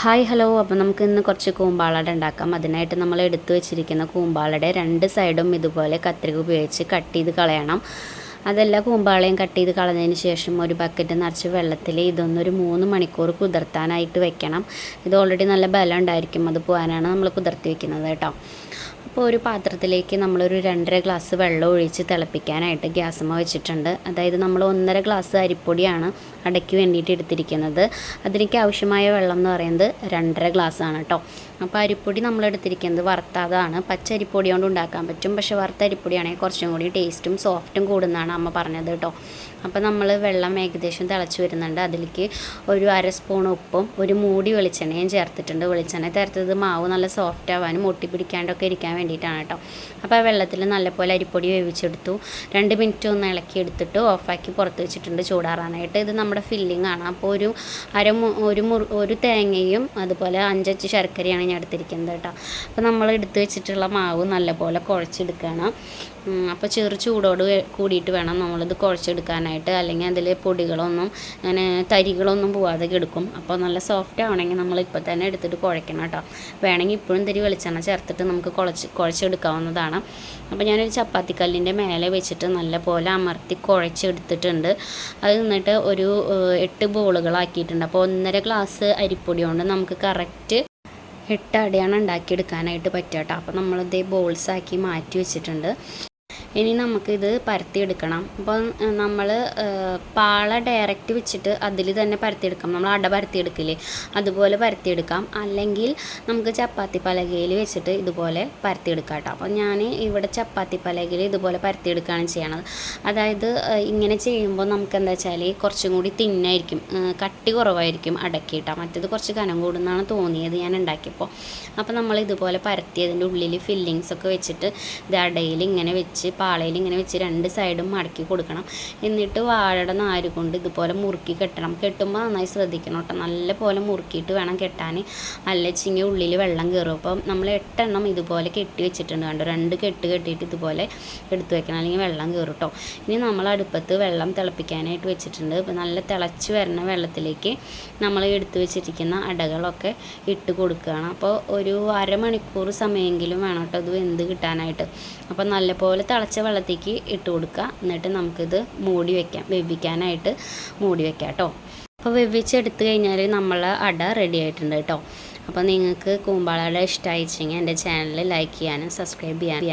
Hi hello. അപ്പോൾ നമുക്ക് ഇന്ന് കുറച്ച് കൂമ്പാളട ഉണ്ടാക്കാം. അതിനായിട്ട് നമ്മൾ എടുത്തു വെച്ചിരിക്കുന്ന കൂമ്പാളയുടെ രണ്ട് സൈഡും ഇതുപോലെ കത്രിക ഉപയോഗിച്ച് കട്ട് ചെയ്ത് കളയണം. അതെല്ലാം കൂമ്പാളയും കട്ട് ചെയ്ത് കളഞ്ഞതിന് ശേഷം ഒരു ബക്കറ്റ് നിറച്ച് വെള്ളത്തിൽ ഇതൊന്നൊരു മൂന്ന് മണിക്കൂർ കുതിർത്താനായിട്ട് വെക്കണം. ഇത് ഓൾറെഡി നല്ല ബലം ഉണ്ടായിരിക്കും. അത് പോകാനാണ് നമ്മൾ കുതിർത്തി വെക്കുന്നത് കേട്ടോ. അപ്പോൾ ഒരു പാത്രത്തിലേക്ക് നമ്മളൊരു രണ്ടര ഗ്ലാസ് വെള്ളം ഒഴിച്ച് തിളപ്പിക്കാനായിട്ട് ഗ്യാസമ്മ വെച്ചിട്ടുണ്ട്. അതായത് നമ്മൾ ഒന്നര ഗ്ലാസ് അരിപ്പൊടിയാണ് അടയ്ക്ക് വേണ്ടിയിട്ട് എടുത്തിരിക്കുന്നത്. അതിലേക്ക് ആവശ്യമായ വെള്ളം എന്ന് പറയുന്നത് രണ്ടര ഗ്ലാസ് ആണ് കേട്ടോ. അപ്പോൾ അരിപ്പൊടി നമ്മൾ എടുത്തിരിക്കുന്നത് വറുത്താതാണ്. പച്ചരിപ്പൊടി കൊണ്ട് ഉണ്ടാക്കാൻ പറ്റും. പക്ഷെ വറുത്ത അരിപ്പൊടിയാണെങ്കിൽ കുറച്ചും കൂടി ടേസ്റ്റും സോഫ്റ്റും കൂടുന്നതാണ് അമ്മ പറഞ്ഞത് കേട്ടോ. അപ്പോൾ നമ്മൾ വെള്ളം ഏകദേശം തിളച്ച് വരുന്നുണ്ട്. അതിലേക്ക് ഒരു അര സ്പൂൺ ഉപ്പും ഒരു മൂടി വെളിച്ചെണ്ണയും ചേർത്തിട്ടുണ്ട്. വെളിച്ചെണ്ണ ചേർത്തത് മാവ് നല്ല സോഫ്റ്റ് ആവാനും ഒട്ടിപ്പിടിക്കാണ്ടൊക്കെ ഇരിക്കാൻ വേണ്ടിയിട്ടാണ് കേട്ടോ. അപ്പോൾ ആ വെള്ളത്തിൽ നല്ലപോലെ അരിപ്പൊടി വേവിച്ചെടുത്തു. രണ്ട് മിനിറ്റ് ഒന്ന് ഇളക്കി എടുത്തിട്ട് ഓഫാക്കി പുറത്ത് വെച്ചിട്ടുണ്ട് ചൂടാറാനായിട്ട്. ഇത് നമ്മുടെ ഫില്ലിംഗ് ആണ്. അപ്പോൾ ഒരു അര ഒരു മുറി ഒരു തേങ്ങയും അതുപോലെ അഞ്ചച്ച് ശർക്കരയാണ് ഞാൻ എടുത്തിരിക്കുന്നത് കേട്ടോ. അപ്പോൾ നമ്മൾ എടുത്ത് വെച്ചിട്ടുള്ള മാവ് നല്ലപോലെ കുഴച്ചെടുക്കണം അപ്പോൾ ചെറു ചൂടോട് കൂടിയിട്ട് വേണം നമ്മളിത് കുഴച്ചെടുക്കാനായിട്ട്. അല്ലെങ്കിൽ അതിൽ പൊടികളൊന്നും അങ്ങനെ തരികളൊന്നും പോവാതെ എടുക്കും അപ്പോൾ നല്ല സോഫ്റ്റ് ആവണമെങ്കിൽ നമ്മൾ ഇപ്പോൾ തന്നെ എടുത്തിട്ട് കുഴക്കണം കേട്ടോ. വേണമെങ്കിൽ ഇപ്പോഴും തിരി വെളിച്ചെണ്ണ ചേർത്തിട്ട് നമുക്ക് കുഴച്ച് കുഴച്ചെടുക്കാവുന്നതാണ്. അപ്പോൾ ഞാനൊരു ചപ്പാത്തിക്കല്ലിന്റെ മേലെ വെച്ചിട്ട് നല്ല പോലെ അമർത്തി കുഴച്ചെടുത്തിട്ടുണ്ട്. അത് നിന്നിട്ട് ഒരു എട്ട് ബോളുകളാക്കിയിട്ടുണ്ട്. അപ്പോൾ ഒന്നര ഗ്ലാസ് അരിപ്പൊടി കൊണ്ട് നമുക്ക് കറക്റ്റ് എട്ട് അടയാണ് ഉണ്ടാക്കിയെടുക്കാനായിട്ട് പറ്റുക കേട്ടോ. അപ്പോൾ നമ്മളിത് ബോൾസാക്കി മാറ്റി വെച്ചിട്ടുണ്ട്. ഇനി നമുക്കിത് പരത്തിയെടുക്കണം. അപ്പം നമ്മൾ പാള ഡയറക്റ്റ് വെച്ചിട്ട് അതിൽ തന്നെ പരത്തിയെടുക്കാം. നമ്മൾ അട പരത്തിയെടുക്കില്ലേ? അതുപോലെ പരത്തിയെടുക്കാം. അല്ലെങ്കിൽ നമുക്ക് ചപ്പാത്തി പലകയിൽ വെച്ചിട്ട് ഇതുപോലെ പരത്തിയെടുക്കാം കേട്ടോ അപ്പോൾ ഞാൻ ഇവിടെ ചപ്പാത്തി പലകയിൽ ഇതുപോലെ പരത്തിയെടുക്കുകയാണ് ചെയ്യണത്. അതായത് ഇങ്ങനെ ചെയ്യുമ്പോൾ നമുക്ക് എന്താ വെച്ചാൽ കുറച്ചും കൂടി തിന്നായിരിക്കും. കട്ടി കുറവായിരിക്കും അടക്കിയിട്ടാൽ മറ്റേത് കുറച്ച് കനം കൂടുന്നാണ് തോന്നിയത് ഞാൻ ഉണ്ടാക്കിയപ്പോൾ അപ്പോൾ നമ്മൾ ഇതുപോലെ പരത്തിയതിന്റെ ഉള്ളിൽ ഫില്ലിങ്സ് ഒക്കെ വെച്ചിട്ട് ഇത് അടയിൽ ഇങ്ങനെ വെച്ച് പാളയിൽ ഇങ്ങനെ വെച്ച് രണ്ട് സൈഡും മടക്കി കൊടുക്കണം. എന്നിട്ട് വാഴയുടെ നാര് കൊണ്ട് ഇതുപോലെ മുറുക്കി കെട്ടണം. കെട്ടുമ്പോൾ നന്നായി ശ്രദ്ധിക്കണം കേട്ടോ നല്ല പോലെ മുറുക്കിയിട്ട് വേണം കെട്ടാൻ അല്ലച്ചിങ്ങി ഉള്ളിൽ വെള്ളം കയറും അപ്പം നമ്മൾ എട്ടെണ്ണം ഇതുപോലെ കെട്ടി വെച്ചിട്ടുണ്ട് കണ്ടോ? രണ്ട് കെട്ട് കെട്ടിയിട്ട് ഇതുപോലെ എടുത്തു വെക്കണം. അല്ലെങ്കിൽ വെള്ളം കയറും കേട്ടോ ഇനി നമ്മൾ അടുപ്പത്ത് വെള്ളം തിളപ്പിക്കാനായിട്ട് വെച്ചിട്ടുണ്ട്. അപ്പോൾ നല്ല തിളച്ച് വരുന്ന വെള്ളത്തിലേക്ക് നമ്മൾ എടുത്തു വെച്ചിരിക്കുന്ന അടകളൊക്കെ ഇട്ട് കൊടുക്കുകയാണ് അപ്പോൾ ഒരു അരമണിക്കൂർ സമയമെങ്കിലും വേണം കേട്ടോ അത് വെന്ത് കിട്ടാനായിട്ട്. അപ്പോൾ നല്ലപോലെ തിളച്ച വെള്ളത്തേക്ക് ഇട്ട് കൊടുക്കുക. എന്നിട്ട് നമുക്കിത് മൂടി വെക്കാം. വേവിക്കാനായിട്ട് മൂടി വെക്കാം കേട്ടോ. അപ്പോൾ വെവിച്ചെടുത്ത് കഴിഞ്ഞാൽ നമ്മൾ അട റെഡി ആയിട്ടുണ്ട് കേട്ടോ. അപ്പോൾ നിങ്ങൾക്ക് കൂമ്പാളയുടെ ഇഷ്ടമായിച്ചെങ്കിൽ എന്റെ ചാനൽ ലൈക്ക് ചെയ്യാനും സബ്സ്ക്രൈബ് ചെയ്യാനും